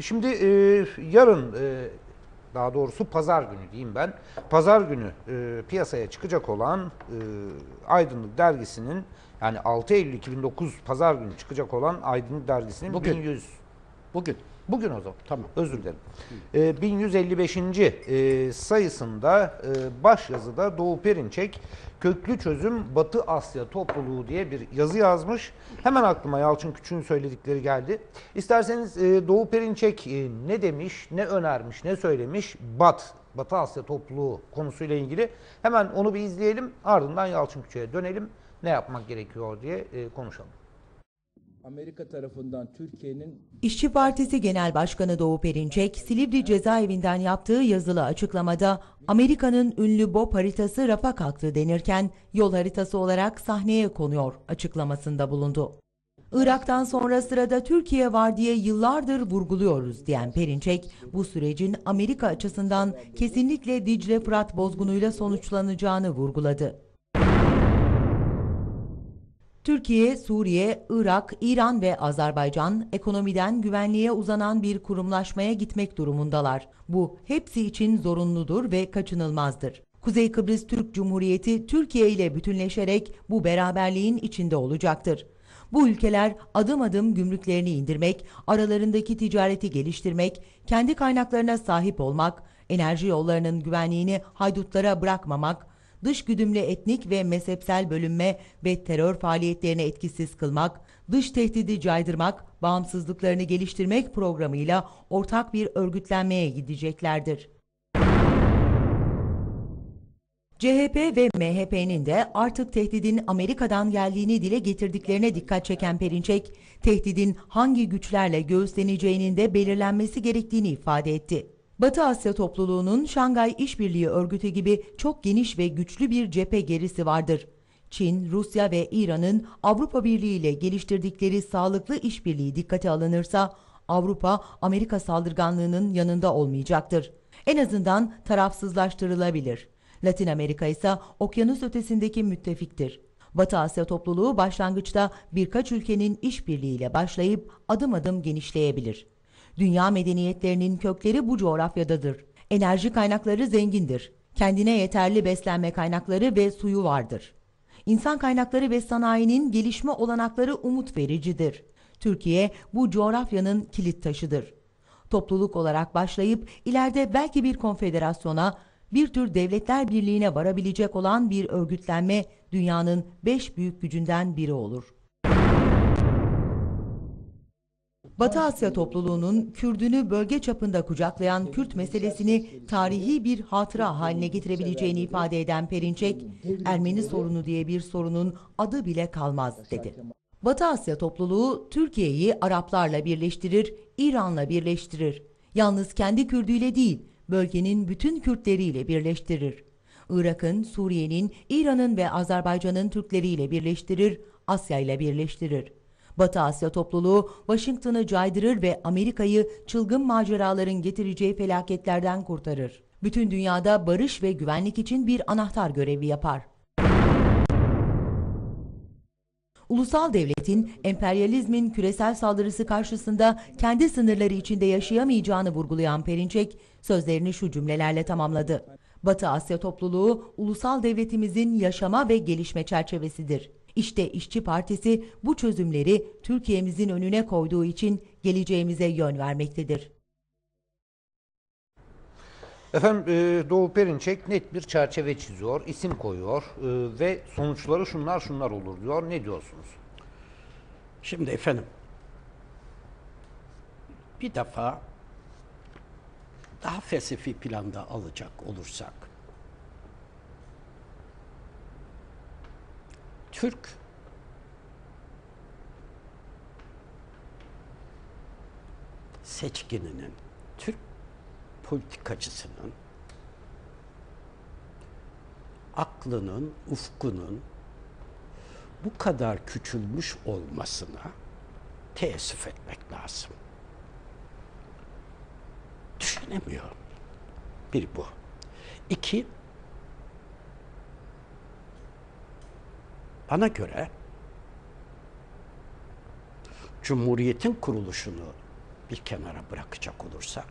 Şimdi e, yarın e, daha doğrusu pazar günü diyeyim ben. Pazar günü e, piyasaya çıkacak olan e, Aydınlık dergisinin yani 6 Eylül 2009 pazar günü çıkacak olan Aydınlık dergisinin Bugün. 1100 Bugün. Bugün o zaman. Tamam. Özür dilerim. Ee, 1155. e, sayısında e, baş yazıda Doğu Perinçek Köklü Çözüm Batı Asya Topluluğu diye bir yazı yazmış. Hemen aklıma Yalçın Küçük'ün söyledikleri geldi. İsterseniz e, Doğu Perinçek e, ne demiş, ne önermiş, ne söylemiş Bat, Batı Asya Topluluğu konusuyla ilgili. Hemen onu bir izleyelim. Ardından Yalçın Küçük'e dönelim. Ne yapmak gerekiyor diye e, konuşalım. Amerika tarafından Türkiye'nin İşçi Partisi Genel Başkanı Doğu Perinçek, Silivri cezaevinden yaptığı yazılı açıklamada Amerika'nın ünlü BOP haritası rafa kalktı denirken yol haritası olarak sahneye konuyor açıklamasında bulundu. Irak'tan sonra sırada Türkiye var diye yıllardır vurguluyoruz diyen Perinçek, bu sürecin Amerika açısından kesinlikle Dicle Fırat bozgunuyla sonuçlanacağını vurguladı. Türkiye, Suriye, Irak, İran ve Azerbaycan ekonomiden güvenliğe uzanan bir kurumlaşmaya gitmek durumundalar. Bu hepsi için zorunludur ve kaçınılmazdır. Kuzey Kıbrıs Türk Cumhuriyeti Türkiye ile bütünleşerek bu beraberliğin içinde olacaktır. Bu ülkeler adım adım gümrüklerini indirmek, aralarındaki ticareti geliştirmek, kendi kaynaklarına sahip olmak, enerji yollarının güvenliğini haydutlara bırakmamak, dış güdümlü etnik ve mezhepsel bölünme ve terör faaliyetlerini etkisiz kılmak, dış tehdidi caydırmak, bağımsızlıklarını geliştirmek programıyla ortak bir örgütlenmeye gideceklerdir. CHP ve MHP'nin de artık tehdidin Amerika'dan geldiğini dile getirdiklerine dikkat çeken Perinçek, tehdidin hangi güçlerle göğüsleneceğinin de belirlenmesi gerektiğini ifade etti. Batı Asya topluluğunun Şangay İşbirliği Örgütü gibi çok geniş ve güçlü bir cephe gerisi vardır. Çin, Rusya ve İran'ın Avrupa Birliği ile geliştirdikleri sağlıklı işbirliği dikkate alınırsa Avrupa Amerika saldırganlığının yanında olmayacaktır. En azından tarafsızlaştırılabilir. Latin Amerika ise okyanus ötesindeki müttefiktir. Batı Asya topluluğu başlangıçta birkaç ülkenin işbirliğiyle başlayıp adım adım genişleyebilir. Dünya medeniyetlerinin kökleri bu coğrafyadadır. Enerji kaynakları zengindir. Kendine yeterli beslenme kaynakları ve suyu vardır. İnsan kaynakları ve sanayinin gelişme olanakları umut vericidir. Türkiye bu coğrafyanın kilit taşıdır. Topluluk olarak başlayıp ileride belki bir konfederasyona, bir tür devletler birliğine varabilecek olan bir örgütlenme dünyanın beş büyük gücünden biri olur. Batı Asya topluluğunun Kürdünü bölge çapında kucaklayan Kürt meselesini tarihi bir hatıra haline getirebileceğini ifade eden Perinçek, Ermeni sorunu diye bir sorunun adı bile kalmaz dedi. Batı Asya topluluğu Türkiye'yi Araplarla birleştirir, İran'la birleştirir. Yalnız kendi Kürdüyle değil, bölgenin bütün Kürtleriyle birleştirir. Irak'ın, Suriye'nin, İran'ın ve Azerbaycan'ın Türkleriyle birleştirir, Asya ile birleştirir. Batı Asya topluluğu Washington'ı caydırır ve Amerika'yı çılgın maceraların getireceği felaketlerden kurtarır. Bütün dünyada barış ve güvenlik için bir anahtar görevi yapar. Ulusal devletin emperyalizmin küresel saldırısı karşısında kendi sınırları içinde yaşayamayacağını vurgulayan Perinçek sözlerini şu cümlelerle tamamladı. Batı Asya topluluğu ulusal devletimizin yaşama ve gelişme çerçevesidir. İşte İşçi Partisi bu çözümleri Türkiye'mizin önüne koyduğu için geleceğimize yön vermektedir. Efendim e, Doğu Perinçek net bir çerçeve çiziyor, isim koyuyor e, ve sonuçları şunlar şunlar olur diyor. Ne diyorsunuz? Şimdi efendim bir defa daha felsefi planda alacak olursak Türk seçkininin, Türk politikacısının aklının, ufkunun bu kadar küçülmüş olmasına teessüf etmek lazım. Düşünemiyor. Bir bu. İki, bana göre Cumhuriyet'in kuruluşunu bir kenara bırakacak olursak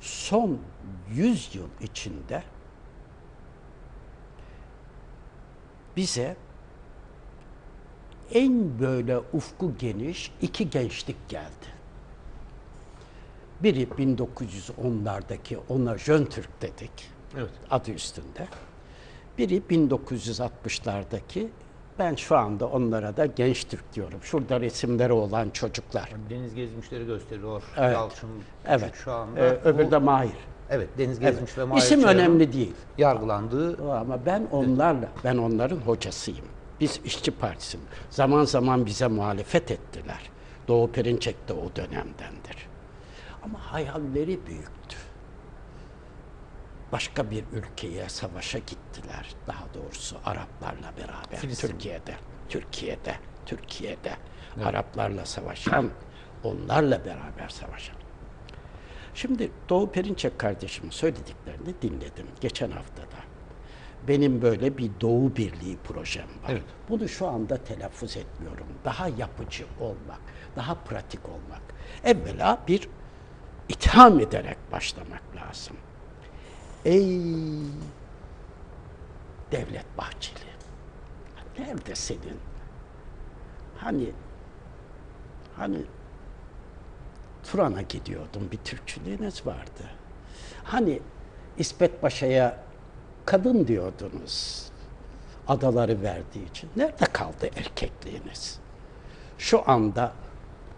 son 100 yıl içinde bize en böyle ufku geniş iki gençlik geldi. Biri 1910'lardaki ona Jön Türk dedik. Evet. Adı üstünde. Biri 1960'lardaki ben şu anda onlara da genç Türk diyorum. Şurada resimleri olan çocuklar. Deniz gezmişleri gösteriyor. Evet. Yalçın Evet. şu anda. Ee, öbürü de Mahir. Evet Deniz Evet. Gezmiş ve Mahir İsim önemli değil. Yargılandığı Ama ben onlarla, ben onların hocasıyım. Biz işçi partisinin. Zaman zaman bize muhalefet ettiler. Doğu Perinçek de o dönemdendir. Ama hayalleri büyüktü. Başka bir ülkeye savaşa gittiler. Daha doğrusu Araplarla beraber. Filistin. Türkiye'de, Türkiye'de, Türkiye'de. Araplarla savaşan, onlarla beraber savaşan. Şimdi Doğu Perinçek kardeşimin söylediklerini dinledim geçen haftada. Benim böyle bir Doğu Birliği projem var. Evet. Bunu şu anda telaffuz etmiyorum. Daha yapıcı olmak, daha pratik olmak. Evvela bir itham ederek başlamak lazım. Ey Devlet Bahçeli, nerede senin? Hani hani Turan'a gidiyordum. Bir Türkçülüğünüz vardı. Hani İsmet Paşa'ya kadın diyordunuz. Adaları verdiği için. Nerede kaldı erkekliğiniz? Şu anda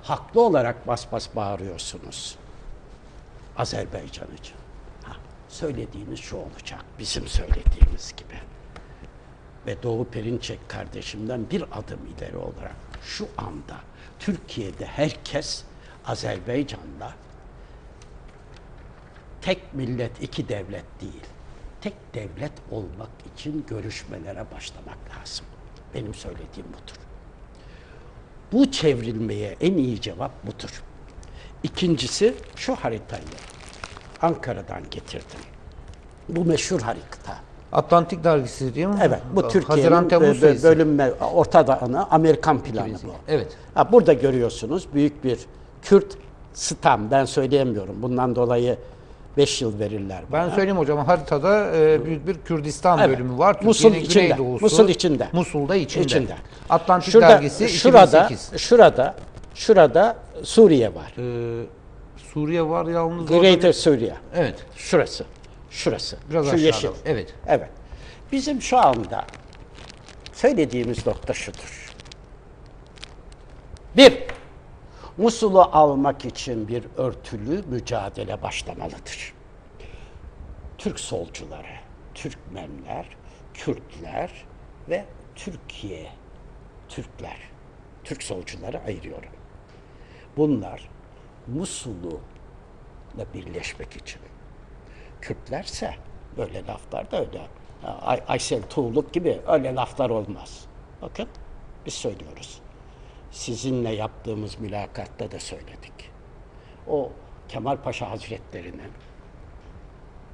haklı olarak bas bas bağırıyorsunuz. Azerbaycan için. Ha, söylediğiniz şu olacak. Bizim söylediğimiz gibi. Ve Doğu Perinçek kardeşimden bir adım ileri olarak şu anda Türkiye'de herkes Azerbaycan'la tek millet iki devlet değil, tek devlet olmak için görüşmelere başlamak lazım. Benim söylediğim budur. Bu çevrilmeye en iyi cevap budur. İkincisi şu haritayı Ankara'dan getirdim. Bu meşhur harita. Atlantik dergisi değil mi? Evet, bu Türkiye'nin bölünme, Orta Doğu'na Amerikan planı bu. Evet. Ha, burada görüyorsunuz büyük bir Kürt stam, ben söyleyemiyorum. Bundan dolayı 5 yıl verirler bana. Ben söyleyeyim hocam haritada e, büyük bir Kürdistan Evet. bölümü var. Musul içinde. güneydoğusu. Musul içinde. Musul'da içinde. İçinde. Atlantik şurada, dergisi şurada, 2008. şurada, şurada Suriye var. Ee, Suriye var yalnız. Greater Suriye. Evet. Şurası. Şurası. Biraz Şu aşağıda. yeşil. Evet. Evet. Bizim şu anda söylediğimiz nokta şudur. Bir, Musul'u almak için bir örtülü mücadele başlamalıdır. Türk solcuları, Türkmenler, Kürtler ve Türkiye, Türkler, Türk solcuları ayırıyorum. Bunlar Musul'u birleşmek için Kürtlerse böyle laflar da öyle. Ay, Aysel Tuğluk gibi öyle laflar olmaz. Bakın biz söylüyoruz. Sizinle yaptığımız mülakatta da söyledik. O Kemal Paşa Hazretleri'nin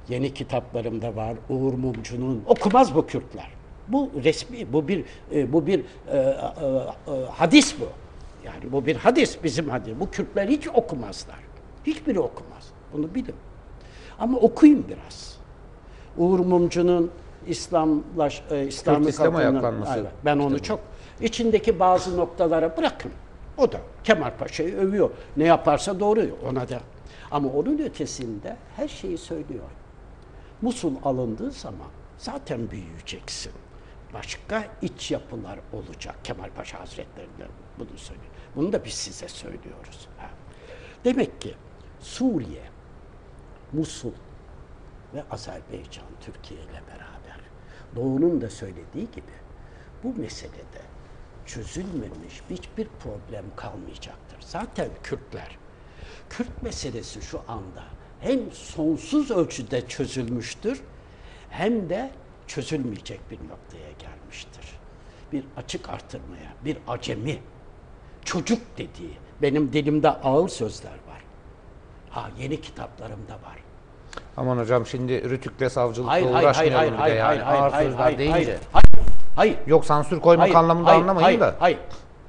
yeni kitaplarımda var. Uğur Mumcu'nun okumaz bu Kürtler. Bu resmi, bu bir e, bu bir e, e, e, hadis bu. Yani bu bir hadis bizim hadis. Bu Kürtler hiç okumazlar. Hiçbiri okumaz. Bunu bilin. Ama okuyun biraz. Uğur Mumcu'nun İslamlaş, e, İslam'ı İslam kalkınma- ayaklanması. Evet, ben onu çok içindeki bazı noktalara bırakın. O da Kemal Paşa'yı övüyor. Ne yaparsa doğru ona da. Ama onun ötesinde her şeyi söylüyor. Musul alındığı zaman zaten büyüyeceksin. Başka iç yapılar olacak. Kemal Paşa Hazretleri'nden bunu söylüyor. Bunu da biz size söylüyoruz. Demek ki Suriye, Musul ve Azerbaycan Türkiye ile beraber Doğu'nun da söylediği gibi bu meselede çözülmemiş hiçbir problem kalmayacaktır. Zaten Kürtler, Kürt meselesi şu anda hem sonsuz ölçüde çözülmüştür hem de çözülmeyecek bir noktaya gelmiştir. Bir açık artırmaya, bir acemi, çocuk dediği, benim dilimde ağır sözler var. Ha yeni kitaplarımda var. Aman hocam şimdi rütükle savcılıkla Hayır hayır hayır uğraşmayalım hayır bir de hayır yani. hayır Ağır hayır sözler hayır deyince. hayır hayır Yok sansür koymak hayır, anlamında hayır, anlamayın hayır, da. Hayır.